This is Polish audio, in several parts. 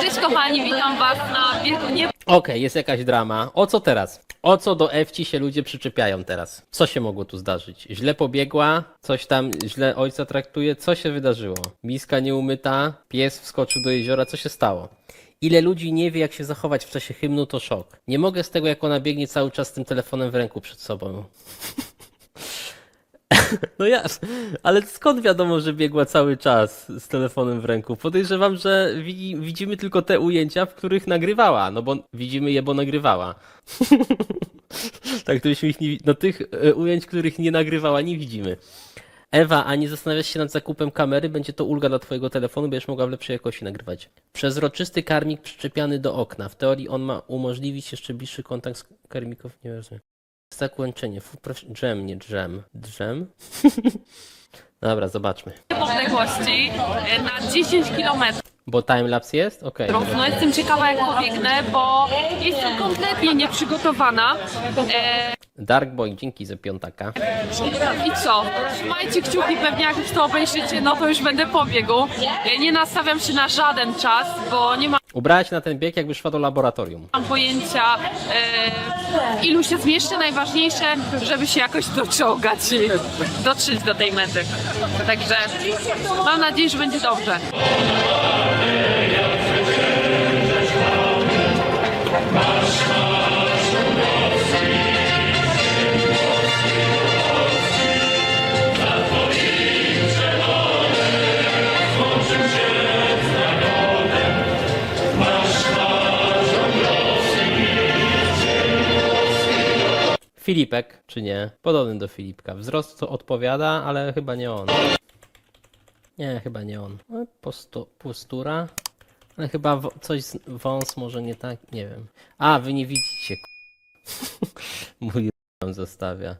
Cześć kochani, witam was na biegu nie Okej, jest jakaś drama. O co teraz? O co do Ewci się ludzie przyczepiają teraz? Co się mogło tu zdarzyć? Źle pobiegła, coś tam źle ojca traktuje, co się wydarzyło? Miska nieumyta, pies wskoczył do jeziora, co się stało? Ile ludzi nie wie, jak się zachować w czasie hymnu, to szok. Nie mogę z tego, jak ona biegnie cały czas z tym telefonem w ręku przed sobą. No ja, ale skąd wiadomo, że biegła cały czas z telefonem w ręku? Podejrzewam, że widzi, widzimy tylko te ujęcia, w których nagrywała, no bo widzimy je, bo nagrywała. tak, gdybyśmy ich nie, wi- no tych e, ujęć, których nie nagrywała, nie widzimy. Ewa, a nie zastanawiasz się nad zakupem kamery? Będzie to ulga dla twojego telefonu, będziesz mogła w lepszej jakości nagrywać. Przezroczysty karmik przyczepiany do okna. W teorii on ma umożliwić jeszcze bliższy kontakt z karmików. Nie rozumiem. Zakłęczenie. Fu, proszę, drzem, nie drzem. Drzem? Dobra, zobaczmy. podległości e, na 10 km. Bo timelapse jest? Okej. dobra. No jestem ciekawa jak pobiegnę, bo jestem kompletnie nieprzygotowana. E, Dark Boy, dzięki za piątaka. I co? Trzymajcie kciuki, pewnie jak już to obejrzycie, no to już będę po biegu. E, nie nastawiam się na żaden czas, bo nie mam Się na ten bieg, jakby szła do laboratorium. pojęcia e, ilu się zmieszczę. Najważniejsze, żeby się jakoś doczołgać i dotrzeć do tej mety. Także mam nadzieję, że będzie dobrze. Filipek, czy nie? Podobny do Filipka. Wzrost to odpowiada, ale chyba nie on. Nie, chyba nie on. No, Postu, postura. Ale chyba coś z wąs może nie tak, nie wiem. A, wy nie widzicie. Mój zostawia.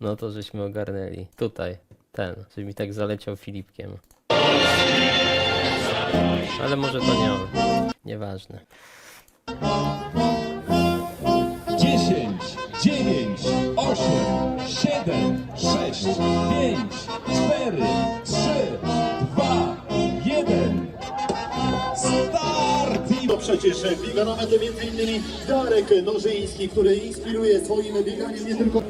No to żeśmy ogarnęli. Tutaj, ten, że mi tak zaleciał Filipkiem. Ale może to nie on. Nieważne. Przecież biega na metę innymi Darek Nożyński, który inspiruje swoim bieganiem nie tylko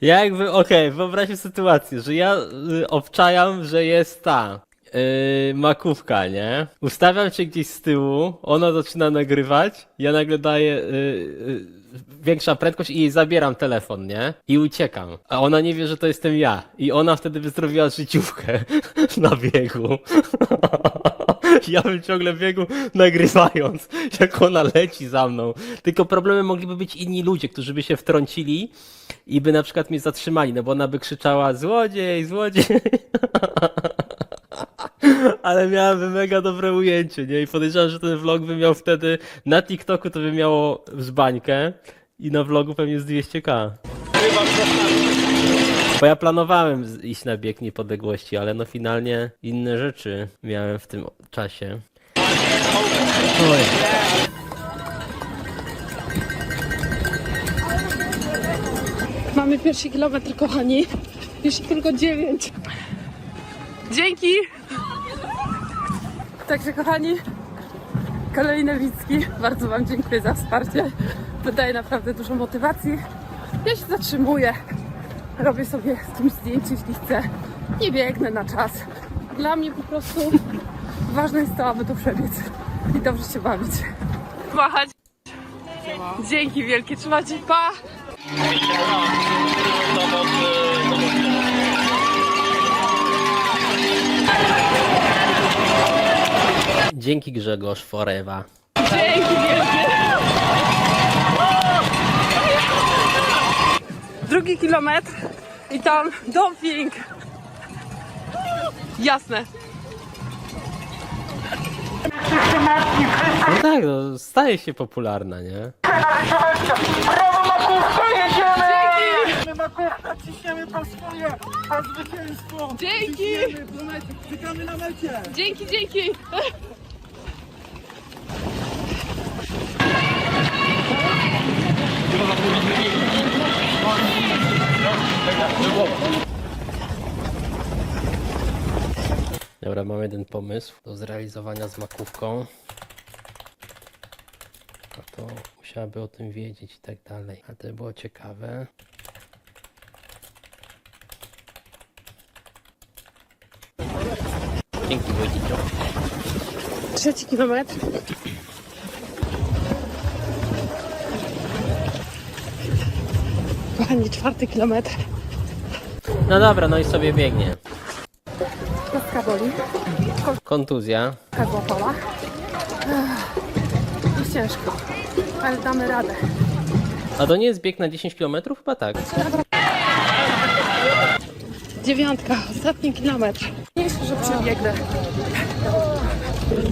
Ja jakby, okej, wyobraźmy sytuację, że ja y, obczajam, że jest ta y, makówka, nie? Ustawiam się gdzieś z tyłu, ona zaczyna nagrywać, ja nagle daję y, y, większa prędkość i jej zabieram telefon, nie? I uciekam. A ona nie wie, że to jestem ja. I ona wtedy by zrobiła życiówkę na biegu. Ja bym ciągle biegł nagrywając, jak ona leci za mną. Tylko problemem mogliby być inni ludzie, którzy by się wtrącili i by na przykład mnie zatrzymali, no bo ona by krzyczała złodziej, złodziej. Ale miałaby mega dobre ujęcie, nie? I podejrzewam, że ten vlog by miał wtedy, na TikToku to by miało zbańkę i na vlogu pewnie z 200k. Bo ja planowałem iść na bieg niepodległości, ale no finalnie inne rzeczy miałem w tym czasie. Oj. Mamy pierwszy kilometr, kochani. Jeszcze tylko 9. Dzięki! Także, kochani, kolejny Wicki. Bardzo Wam dziękuję za wsparcie. To daje naprawdę dużo motywacji. Ja się zatrzymuję. Robię sobie z kimś zdjęcie, jeśli chcę. Nie biegnę na czas. Dla mnie po prostu ważne jest to, aby to przebiec i dobrze się bawić. Machać. Dzięki wielkie, trzymajcie, pa! Dzięki Grzegorz Forever. Dzięki wielkie. Drugi kilometr i tam doping. Jasne. No tak, no, staje się popularna, nie? Ciśniemy po swoje, po zwycięstwo! Dzięki. Ciśniemy do mety, czekamy na mecie! Dzięki, dzięki. Dobra, mam jeden pomysł do zrealizowania z makówką. A to musiałaby o tym wiedzieć i tak dalej. A to było ciekawe. Dzięki Wojciech. Trzeci kilometr. Kochani, czwarty kilometr. No dobra, no i sobie biegnie. Kostka boli. Kontuzja. Kostka złapała. Jest ciężko, ale damy radę. A to nie jest bieg na 10 km? Chyba tak. Dziewiątka, ostatni kilometr. Myślę, że przebiegnę.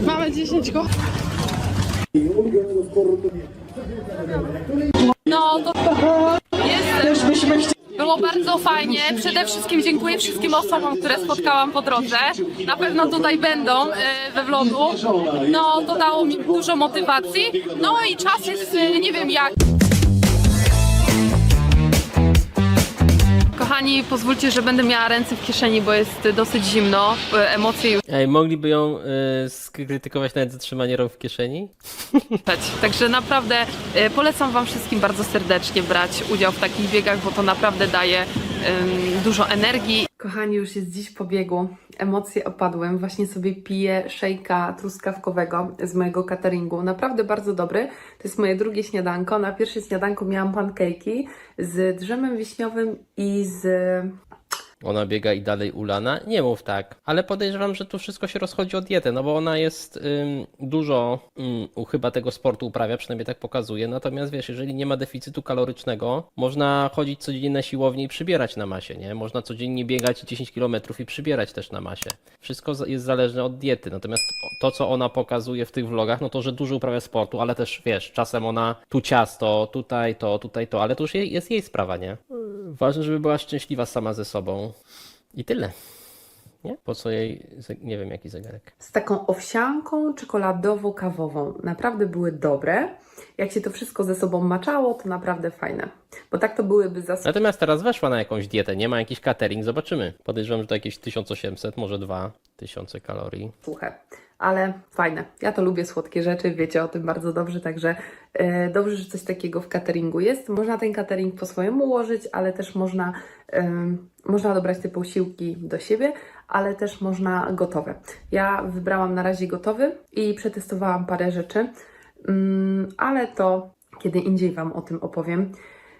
Mamy 10 go. No to jest. Było bardzo fajnie. Przede wszystkim dziękuję wszystkim osobom, które spotkałam po drodze. Na pewno tutaj będą e, we vlogu. No to dało mi dużo motywacji. No i czas jest e, nie wiem jak. Pozwólcie, że będę miała ręce w kieszeni, bo jest dosyć zimno. E, Emocje już Ej, mogliby ją y, skrytykować nawet za trzymanie rąk w kieszeni? widać. Także naprawdę e, polecam Wam wszystkim bardzo serdecznie brać udział w takich biegach, bo to naprawdę daje dużo energii. Kochani, już jest dziś po biegu. Emocje opadłem. Właśnie sobie piję szejka truskawkowego z mojego cateringu. Naprawdę bardzo dobry. To jest moje drugie śniadanko. Na pierwsze śniadanko miałam pancake'i z drzemem wiśniowym i z Ona biega i dalej ulana? Nie mów tak. Ale podejrzewam, że tu wszystko się rozchodzi o dietę, no bo ona jest ym, dużo ym, chyba tego sportu uprawia, przynajmniej tak pokazuje. Natomiast wiesz, jeżeli nie ma deficytu kalorycznego, można chodzić codziennie na siłownię i przybierać na masie, nie? Można codziennie biegać 10 km i przybierać też na masie. Wszystko jest zależne od diety. Natomiast to, co ona pokazuje w tych vlogach, no to, że dużo uprawia sportu, ale też wiesz, czasem ona tu ciasto, tutaj to, tutaj to, ale to już jest jej sprawa, nie? Ważne, żeby była szczęśliwa sama ze sobą. I tyle. Nie? Po co jej, nie wiem jaki zegarek. z taką owsianką czekoladowo-kawową. Naprawdę były dobre. Jak się to wszystko ze sobą maczało, to naprawdę fajne. Bo tak to byłyby za Natomiast teraz weszła na jakąś dietę, nie ma jakiś catering, zobaczymy. Podejrzewam, że to jakieś 1800, może 2000 kalorii. suche. Ale fajne. Ja to lubię słodkie rzeczy, wiecie o tym bardzo dobrze, także e, dobrze, że coś takiego w cateringu jest. Można ten catering po swojemu ułożyć, ale też można, em, można dobrać te posiłki do siebie, ale też można gotowe. Ja wybrałam na razie gotowy i przetestowałam parę rzeczy, mm, ale to kiedy indziej Wam o tym opowiem.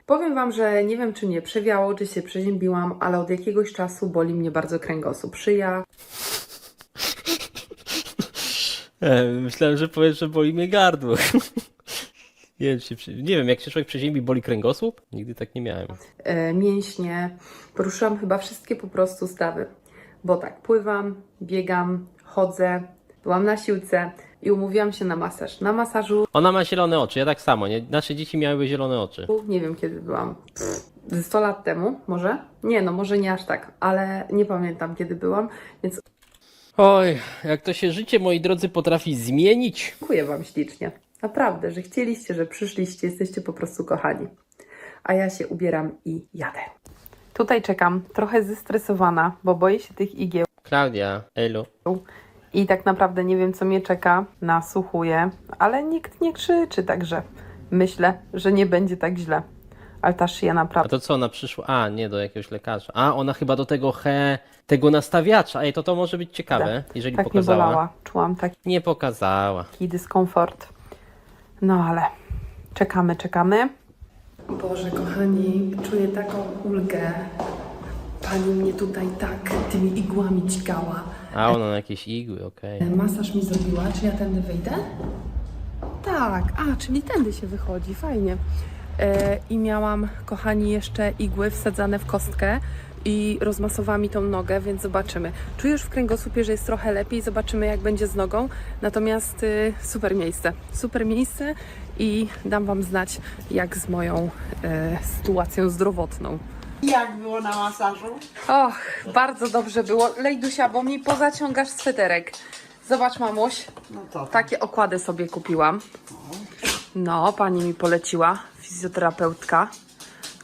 Powiem Wam, że nie wiem, czy mnie przewiało, czy się przeziębiłam, ale od jakiegoś czasu boli mnie bardzo kręgosłup. Szyja, E, myślałem, że powiesz, że boli mnie gardło. nie, wiem, czy, nie wiem, jak się człowiek przeziębi, boli kręgosłup? Nigdy tak nie miałem. e, mięśnie. Poruszyłam chyba wszystkie po prostu stawy. Bo tak, pływam, biegam, chodzę, byłam na siłce i umówiłam się na masaż. Na masażu, Ona ma zielone oczy, ja tak samo, nie? Nasze dzieci miały zielone oczy. nie wiem kiedy byłam, pff, ze 100 lat temu może? Nie, no może nie aż tak, ale nie pamiętam kiedy byłam, więc Oj, jak to się życie, moi drodzy, potrafi zmienić. dziękuję Wam ślicznie. Naprawdę, że chcieliście, że przyszliście, jesteście po prostu kochani. A ja się ubieram i jadę. Tutaj czekam, trochę zestresowana, bo boję się tych igieł. Klaudia, Elu. I tak naprawdę nie wiem, co mnie czeka. Nasłuchuję, ale nikt nie krzyczy, także myślę, że nie będzie tak źle. Ale ta szyja A naprawdę. to co, ona przyszła? A, nie, do jakiegoś lekarza. A, ona chyba do tego he, tego nastawiacza. Ej, to to może być ciekawe, jeżeli tak pokazała. bolała. Czułam taki Nie pokazała. dyskomfort. No ale czekamy, czekamy. Boże, kochani, czuję taką ulgę. Pani mnie tutaj tak tymi igłami dźgała. A, ona na jakieś igły, okej. Masaż mi zrobiła, czy ja tędy wyjdę? Tak, a, czyli tędy się wychodzi, fajnie. I miałam, kochani, jeszcze igły wsadzane w kostkę i rozmasowała mi tą nogę, więc zobaczymy. Czuję już w kręgosłupie, że jest trochę lepiej, zobaczymy jak będzie z nogą. Natomiast y, super miejsce, super miejsce i dam Wam znać jak z moją e, sytuacją zdrowotną. Jak było na masażu? Och, bardzo dobrze było. Lejdusia, bo mi pozaciągasz sweterek. Zobacz, mamuś. No to Takie okłady sobie kupiłam. No, pani mi poleciła, fizjoterapeutka.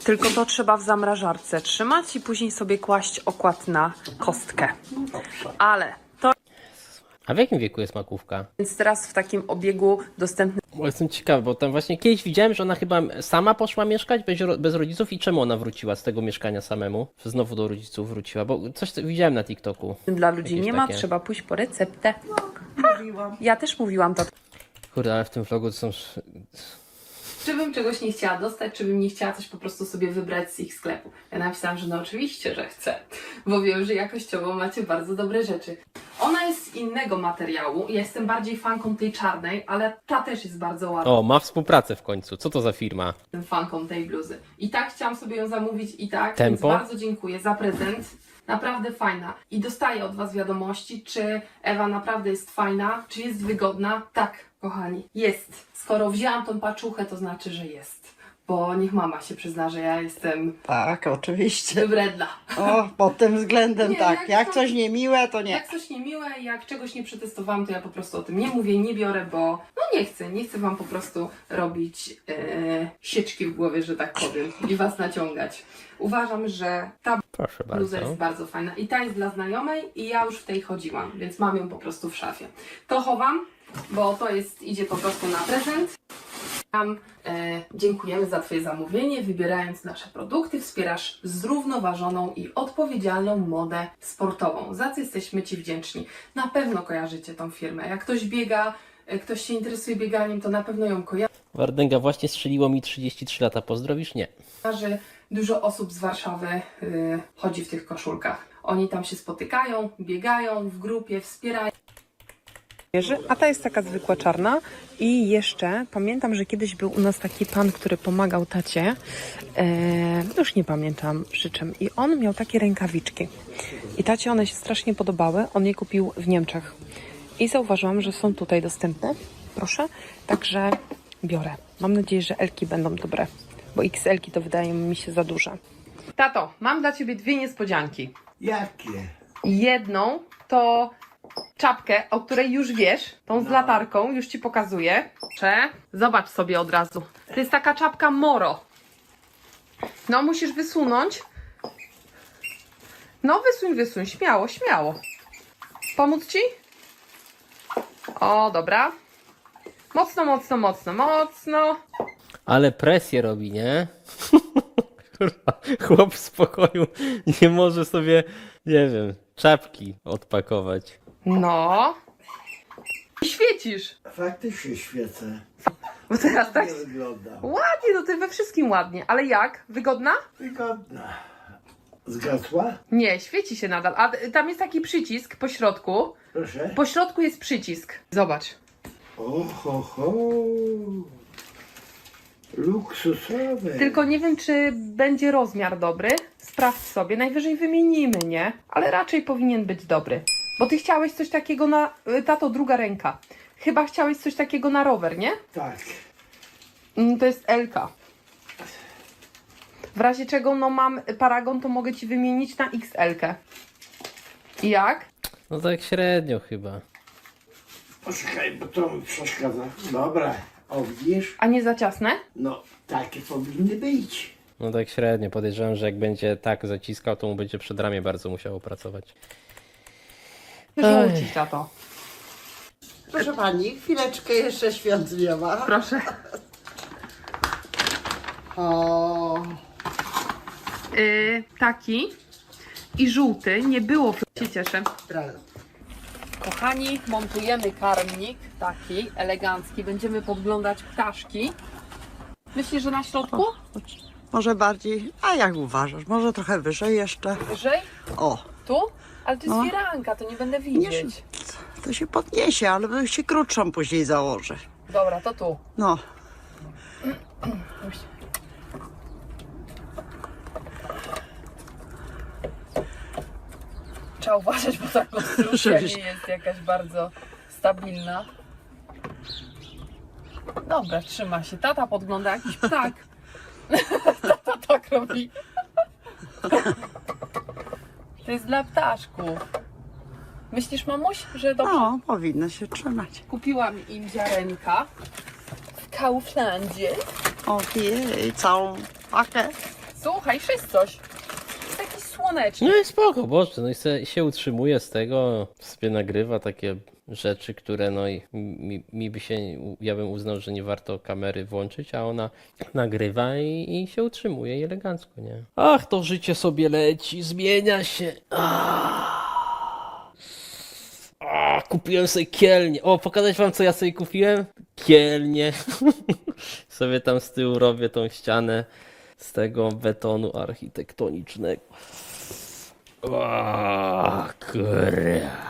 Tylko to trzeba w zamrażarce trzymać i później sobie kłaść okład na kostkę. Ale to A w jakim wieku jest makówka? Więc teraz w takim obiegu dostępny Bo jestem ciekawy, bo tam właśnie kiedyś widziałem, że ona chyba sama poszła mieszkać bez, bez rodziców i czemu ona wróciła z tego mieszkania samemu? Że znowu do rodziców wróciła, bo coś widziałem na TikToku. dla ludzi Jakieś nie ma, takie. trzeba pójść po receptę. Ja też mówiłam to. Kurde, ale w tym vlogu to są... Czy bym czegoś nie chciała dostać, czy bym nie chciała coś po prostu sobie wybrać z ich sklepu? Ja napisałam, że no oczywiście, że chcę, bo wiem, że jakościowo macie bardzo dobre rzeczy. Ona jest z innego materiału, ja jestem bardziej fanką tej czarnej, ale ta też jest bardzo ładna. O, ma współpracę w końcu. Co to za firma? Jestem fanką tej bluzy. I tak chciałam sobie ją zamówić i tak, Tempo? więc bardzo dziękuję za prezent. Naprawdę fajna. I dostaję od Was wiadomości, czy Ewa naprawdę jest fajna, czy jest wygodna. Tak, kochani, jest. Skoro wzięłam tą paczuchę, to znaczy, że jest. Bo niech mama się przyzna, że ja jestem Tak, oczywiście. wybredna. O, pod tym względem Nie, tak. jak Jak to- coś niemiłe, to nie. Jak coś niemiłe, jak czegoś nie przetestowałam, to ja po prostu o tym nie mówię, nie biorę, bo no nie chcę, nie chcę Wam po prostu robić e, sieczki w głowie, że tak powiem, i Was naciągać. Uważam, że ta Proszę bluza bardzo. jest bardzo fajna i ta jest dla znajomej i ja już w tej chodziłam, więc mam ją po prostu w szafie. To chowam, bo to jest, idzie po prostu na prezent. E, dziękujemy za Twoje zamówienie. Wybierając nasze produkty, wspierasz zrównoważoną i odpowiedzialną modę sportową. Za co jesteśmy Ci wdzięczni. Na pewno kojarzycie tą firmę. Jak ktoś biega, e, ktoś się interesuje bieganiem, to na pewno ją kojarzy. Wardęga właśnie strzeliło mi 33 lata. Pozdrowisz? Nie. że dużo osób z Warszawy y, chodzi w tych koszulkach. Oni tam się spotykają, biegają w grupie, wspierają. A ta jest taka zwykła czarna. I jeszcze pamiętam, że kiedyś był u nas taki pan, który pomagał tacie. E, już nie pamiętam przy czym. I on miał takie rękawiczki. I tacie one się strasznie podobały. On je kupił w Niemczech. I zauważyłam, że są tutaj dostępne. Proszę. Także biorę. Mam nadzieję, że Elki będą dobre. Bo XL-ki to wydaje mi się za duże. Tato, mam dla ciebie dwie niespodzianki. Jakie? Jedną to czapkę, o której już wiesz, tą z latarką, już ci pokazuję. Cze, zobacz sobie od razu. To jest taka czapka Moro. No, musisz wysunąć. No, wysuń, wysuń, śmiało, śmiało. Pomóc ci? O, dobra. Mocno, mocno, mocno, mocno. Ale presję robi, nie? Kurwa, chłop w spokoju nie może sobie, nie wiem, czapki odpakować. No. I świecisz. Faktycznie świecę. Bo teraz tak Nie wygląda. Ładnie, no ty we wszystkim ładnie. Ale jak? Wygodna? Wygodna. Zgasła? Nie, świeci się nadal. A tam jest taki przycisk po środku. Proszę. Po środku jest przycisk. Zobacz. Oho, ho. Luksusowe. Tylko nie wiem, czy będzie rozmiar dobry. Sprawdź sobie. Najwyżej wymienimy, nie? Ale raczej powinien być dobry. Bo ty chciałeś coś takiego na. y, Tato, druga ręka. Chyba chciałeś coś takiego na rower, nie? Tak. Mm, To jest Elka. W razie czego, no mam paragon, to mogę ci wymienić na XL-kę. I jak? No tak średnio chyba. Poczekaj, bo to mi przeszkadza. Dobra. O, widzisz? A nie za ciasne? No, takie powinny być. No tak średnio. Podejrzewam, że jak będzie tak zaciskał, to mu będzie przed ramię bardzo musiało pracować. Wyrzucić, tato. Proszę pani, chwileczkę jeszcze świątyniowa. Proszę. O, Y, taki i żółty nie było. w- Się cieszę. Kochani, montujemy karmnik taki elegancki. Będziemy podglądać ptaszki. Myślisz, że na środku? Może bardziej, a jak uważasz? Może trochę wyżej jeszcze? Wyżej? O, Tu? Ale to jest No. firanka, to nie będę Nie, widzieć. to się podniesie, ale się krótszą później założy. Dobra, to tu. No, Trzeba uważać, bo ta konstrukcja nie jest jakaś bardzo stabilna. Dobra, trzyma się. Tata podgląda jakiś ptak. Tata tak robi. To jest dla ptaszków. Myślisz, mamuś, że dobrze? no, powinno się trzymać. Kupiłam im ziarenka w Kauflandzie. Ojej, całą pakę. Słuchaj, jest coś. Słoneczny. No i spoko, boże, no i se, się utrzymuje z tego, sobie nagrywa takie rzeczy, które no i mi, mi by się, ja bym uznał, że nie warto kamery włączyć, a ona nagrywa i, i się utrzymuje i elegancko, nie? Ach, to życie sobie leci, zmienia się. A, kupiłem sobie kielnię. O, pokazać wam, co ja sobie kupiłem? Kielnię. sobie tam z tyłu robię tą ścianę z tego betonu architektonicznego. O, kurwa.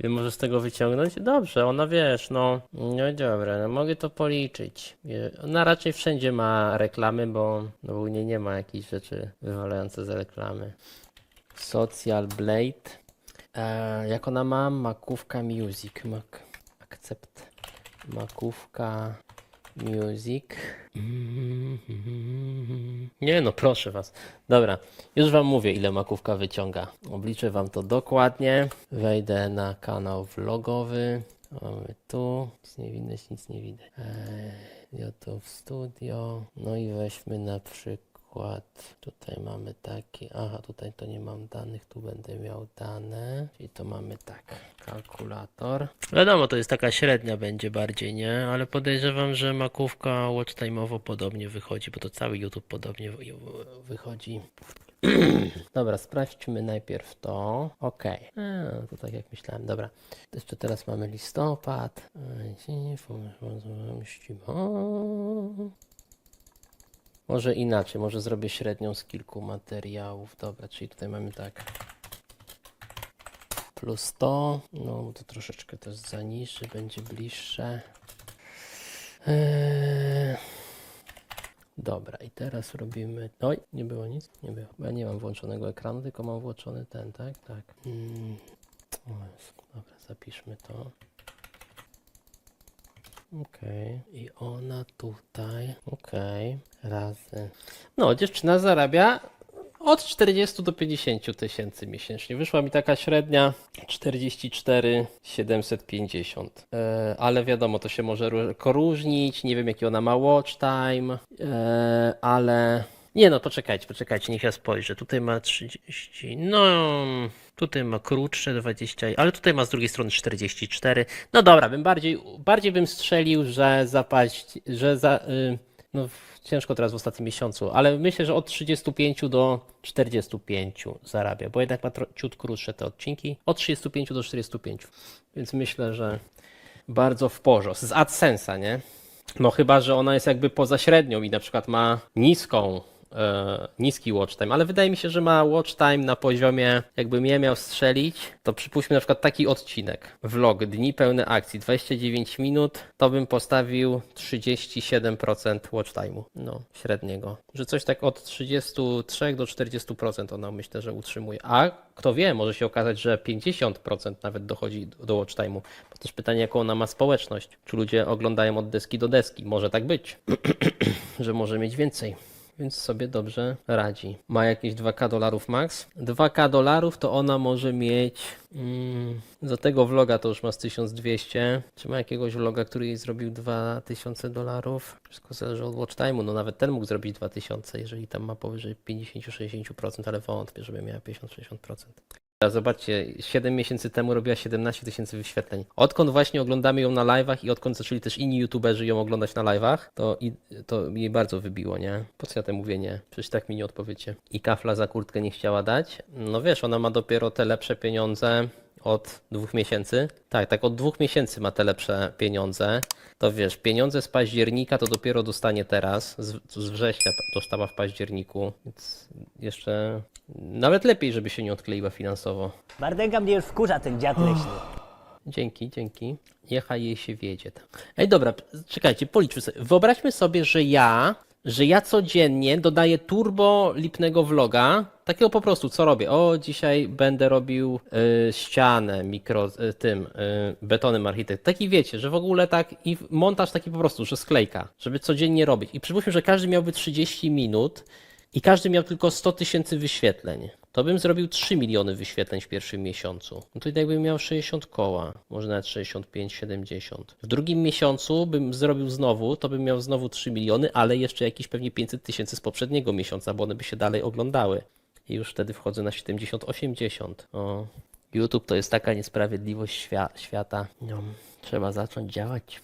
Ile możesz z tego wyciągnąć? Dobrze, ona wiesz, no. No dobra, no mogę to policzyć. Ona raczej wszędzie ma reklamy, bo no, u niej nie ma jakichś rzeczy wywalających z reklamy. Social Blade. E, jak ona ma? Makówka Music. Mak accept. Makówka Music. Nie no, proszę was. Dobra, już wam mówię, ile makówka wyciąga. Obliczę wam to dokładnie. Wejdę na kanał vlogowy. Mamy tu. Nic nie widać, nic nie widać. Eee, YouTube Studio. No i weźmy na przykład. Tutaj mamy takie. Aha, tutaj to nie mam danych, tu będę miał dane. Czyli to mamy tak. Kalkulator. Wiadomo, to jest taka średnia będzie bardziej, nie? Ale podejrzewam, że makówka watchtime'owo podobnie wychodzi, bo to cały YouTube podobnie wy- wychodzi. Dobra, sprawdźmy najpierw to. Ok. A, to tak jak myślałem. Dobra. Jeszcze teraz mamy listopad. Może inaczej, może zrobię średnią z kilku materiałów. Dobra, czyli tutaj mamy tak. Plus 100. No, to troszeczkę też zaniży, będzie bliższe. Eee... Dobra, i teraz robimy. Oj, nie było nic? Nie było. Ja nie mam włączonego ekranu, tylko mam włączony ten, tak? Tak. Mm. Dobra, zapiszmy to. Okej. I ona tutaj. Okej. Razy. No, dziewczyna zarabia od 40 do 50 tysięcy miesięcznie. Wyszła mi taka średnia 44 750. E, ale wiadomo, to się może różnić. Nie wiem, jaki ona ma watch time, e, ale. Nie no, poczekajcie, poczekajcie, niech ja spojrzę. Tutaj ma 30. No, tutaj ma krótsze 20, ale tutaj ma z drugiej strony 44. No dobra, bym bardziej, bardziej bym strzelił, że zapaść, że za. Y, no, ciężko teraz w ostatnim miesiącu, ale myślę, że od 35 do 45 zarabia, bo jednak ma tro- ciut krótsze te odcinki. Od 35 do 45. Więc myślę, że bardzo w porządku. Z AdSense'a, nie? No chyba, że ona jest jakby poza średnią i na przykład ma niską, niski watch time, ale wydaje mi się, że ma watch time na poziomie, jakbym je miał strzelić, to przypuśćmy na przykład taki odcinek, vlog, dni pełne akcji, 29 minut, to bym postawił 37% watch time'u, no, średniego. Że coś tak od 33 do 40% ona myślę, że utrzymuje. A kto wie, może się okazać, że 50% nawet dochodzi do do watch time'u. Bo też pytanie, jaką ona ma społeczność. Czy ludzie oglądają od deski do deski? Może tak być, że może mieć więcej. Więc sobie dobrze radzi. Ma jakieś 2k dolarów max. 2k dolarów to ona może mieć. Mm, za tego vloga to już ma z 1200. Czy ma jakiegoś vloga, który jej zrobił 2000 dolarów? Wszystko zależy od watch time'u. No nawet ten mógł zrobić 2000, jeżeli tam ma powyżej 50-60%, ale wątpię, żeby miała 50-60%. A Zobaczcie, 7 miesięcy temu robiła 17 tysięcy wyświetleń. Odkąd właśnie oglądamy ją na live'ach i odkąd zaczęli też inni youtuberzy ją oglądać na live'ach, to, to jej bardzo wybiło, nie? Po co ja temu mówię nie? Przecież tak mi nie odpowiecie. I kafla za kurtkę nie chciała dać. No wiesz, ona ma dopiero te lepsze pieniądze od dwóch miesięcy. Tak, tak od dwóch miesięcy ma te lepsze pieniądze. To wiesz, pieniądze z października to dopiero dostanie teraz. Z, z września dostała w październiku, więc jeszcze nawet lepiej, żeby się nie odkleiła finansowo. Bardęga mnie już wkurza ten dziad leśny. Dzięki, dzięki. Niechaj jej się wiedzie. Ej, dobra, czekajcie, policzmy sobie. Wyobraźmy sobie, że ja, że ja codziennie dodaję turbo lipnego vloga. Takiego po prostu, co robię? O, dzisiaj będę robił y, ścianę mikro, y, tym, y, betonem architekt. Taki wiecie, że w ogóle tak i montaż taki po prostu, że sklejka, żeby codziennie robić. I przypuśćmy, że każdy miałby 30 minut i każdy miał tylko 100 tysięcy wyświetleń. To bym zrobił 3 miliony wyświetleń w pierwszym miesiącu. No to i tak bym miał 60 koła, może nawet 65, 70. W drugim miesiącu bym zrobił znowu, to bym miał znowu 3 miliony, ale jeszcze jakieś pewnie 500 tysięcy z poprzedniego miesiąca, bo one by się dalej oglądały. I już wtedy wchodzę na 70-80. O. YouTube to jest taka niesprawiedliwość świa- świata. No, trzeba zacząć działać.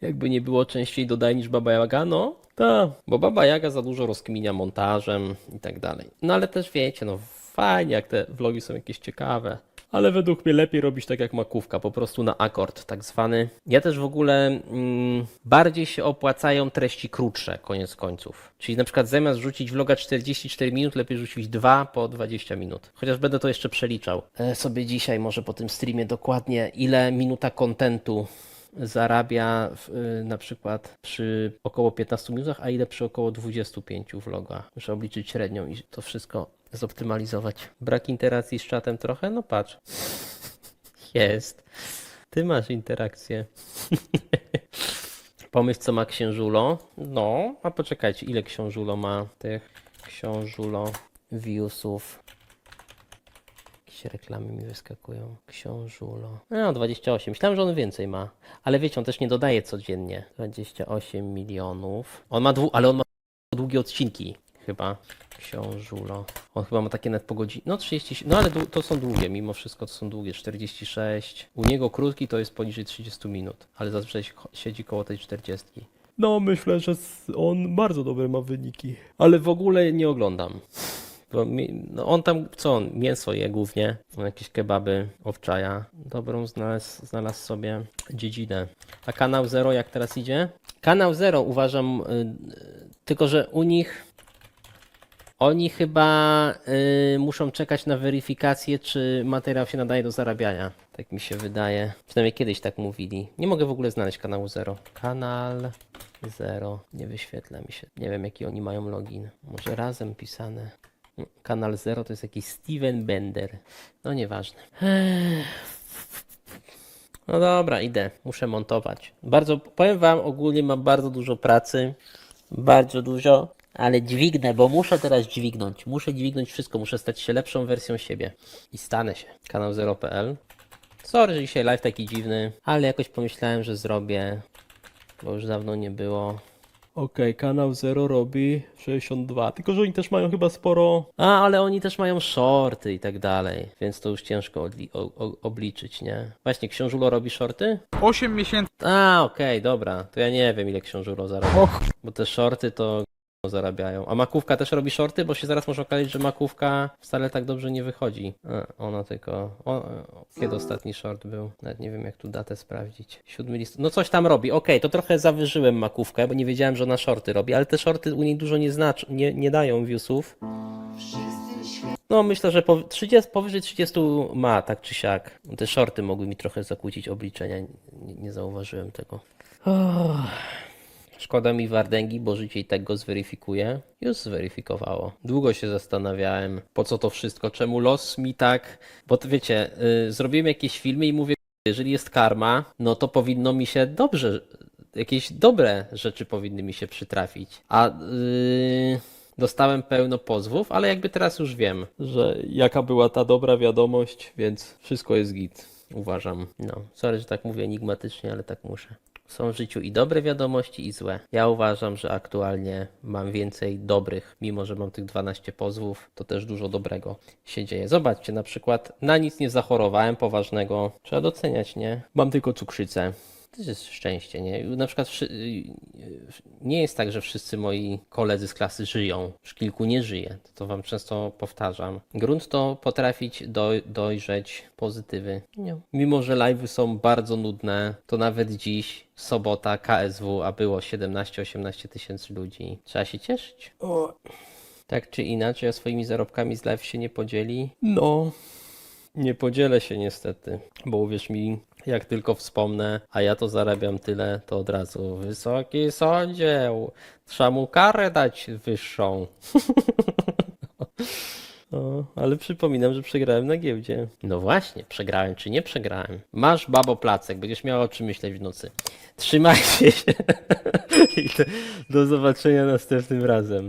Jakby nie było częściej dodaj niż Baba Jaga, no tak, bo Baba Jaga za dużo rozkminia montażem i tak dalej. No ale też wiecie, no fajnie jak te vlogi są jakieś ciekawe. Ale według mnie lepiej robić tak jak makówka, po prostu na akord tak zwany. Ja też w ogóle mm, bardziej się opłacają treści krótsze, koniec końców. Czyli na przykład zamiast rzucić vloga 44 minut, lepiej rzucić dwa po 20 minut. Chociaż będę to jeszcze przeliczał. E, sobie dzisiaj może po tym streamie dokładnie ile minuta kontentu zarabia w, y, na przykład przy około 15 minutach, a ile przy około 25 vlogach. Muszę obliczyć średnią i to wszystko zoptymalizować. Brak interakcji z czatem trochę? No patrz. Jest. Ty masz interakcję. Pomyśl, co ma księżulo. No, a poczekajcie, ile książulo ma tych książulo viewsów? Jakieś reklamy mi wyskakują. Książulo. No, 28. Myślałem, że on więcej ma. Ale wiecie, on też nie dodaje codziennie. 28 milionów. On ma dwu, ale on ma długie odcinki. Chyba. Książulo. On chyba ma takie net po godzinie. No 30. No ale to są długie, mimo wszystko to są długie. 46. U niego krótki to jest poniżej 30 minut. Ale zazwyczaj si- siedzi koło tej 40. No, myślę, że on bardzo dobre ma wyniki. Ale w ogóle nie oglądam. No on tam, co on, mięso je głównie, jakieś kebaby, owczaja. Dobrą znalazł, znalazł sobie dziedzinę. A kanał Zero jak teraz idzie? Kanał Zero uważam, y, tylko że u nich oni chyba y, muszą czekać na weryfikację, czy materiał się nadaje do zarabiania. Tak mi się wydaje. Przynajmniej kiedyś tak mówili. Nie mogę w ogóle znaleźć kanału Zero. Kanal Zero. Nie wyświetla mi się. Nie wiem, jaki oni mają login. Może razem pisane. Kanal Zero to jest jakiś Steven Bender. No nieważne. No dobra, idę. Muszę montować. Bardzo, powiem wam, ogólnie mam bardzo dużo pracy. Bardzo dużo. Ale dźwignę, bo muszę teraz dźwignąć. Muszę dźwignąć wszystko. Muszę stać się lepszą wersją siebie. I stanę się. Kanał Zero.pl Sorry, że dzisiaj live taki dziwny, ale jakoś pomyślałem, że zrobię, bo już dawno nie było. Okej, kanał Zero robi 62, tylko że oni też mają chyba sporo... A, ale oni też mają shorty i tak dalej, więc to już ciężko odli- o- o- obliczyć, nie? Właśnie, Książulo robi shorty? 8 miesięcy. A, okej, dobra, to ja nie wiem ile Książulo zarabia, bo te shorty to zarabiają. A makówka też robi shorty, bo się zaraz może okazać, że makówka wcale tak dobrze nie wychodzi. A, ona tylko. O, o, kiedy ostatni short był? Nawet nie wiem, jak tu datę sprawdzić. 7 list. No coś tam robi. Okej, to trochę zawyżyłem makówkę, bo nie wiedziałem, że ona shorty robi, ale te shorty u niej dużo nie znaczą, nie, nie dają viewsów. No, myślę, że po 30, powyżej 30 ma, tak czy siak. Te shorty mogły mi trochę zakłócić obliczenia. Nie, nie zauważyłem tego. Szkoda mi Wardęgi, bo życie i tak go zweryfikuje. Już zweryfikowało. Długo się zastanawiałem, po co to wszystko, czemu los mi tak. Bo to wiecie, yy, zrobiłem jakieś filmy i mówię, jeżeli jest karma, no to powinno mi się dobrze, jakieś dobre rzeczy powinny mi się przytrafić. A yy, dostałem pełno pozwów, ale jakby teraz już wiem, że jaka była ta dobra wiadomość, więc wszystko jest git. Uważam. No, sorry, że tak mówię enigmatycznie, ale tak muszę. Są w życiu i dobre wiadomości, i złe. Ja uważam, że aktualnie mam więcej dobrych, mimo że mam tych 12 pozwów, to też dużo dobrego się dzieje. Zobaczcie, na przykład na nic nie zachorowałem poważnego. Trzeba doceniać, nie? Mam tylko cukrzycę. To jest szczęście, nie? Na przykład nie jest tak, że wszyscy moi koledzy z klasy żyją. Już kilku nie żyje. To, to wam często powtarzam. Grunt to potrafić do, dojrzeć pozytywy. Nie. Mimo, że live'y są bardzo nudne, to nawet dziś, sobota, KSW, a było 17-18 tysięcy ludzi. Trzeba się cieszyć. Tak czy inaczej, a swoimi zarobkami z live się nie podzieli? No, nie podzielę się niestety, bo uwierz mi, jak tylko wspomnę, a ja to zarabiam tyle, to od razu wysoki sądzie, trzeba mu karę dać wyższą. O, ale przypominam, że przegrałem na giełdzie. No właśnie, przegrałem czy nie przegrałem. Masz babo placek, będziesz miał o czym myśleć w nocy. Trzymajcie się. I do zobaczenia następnym razem.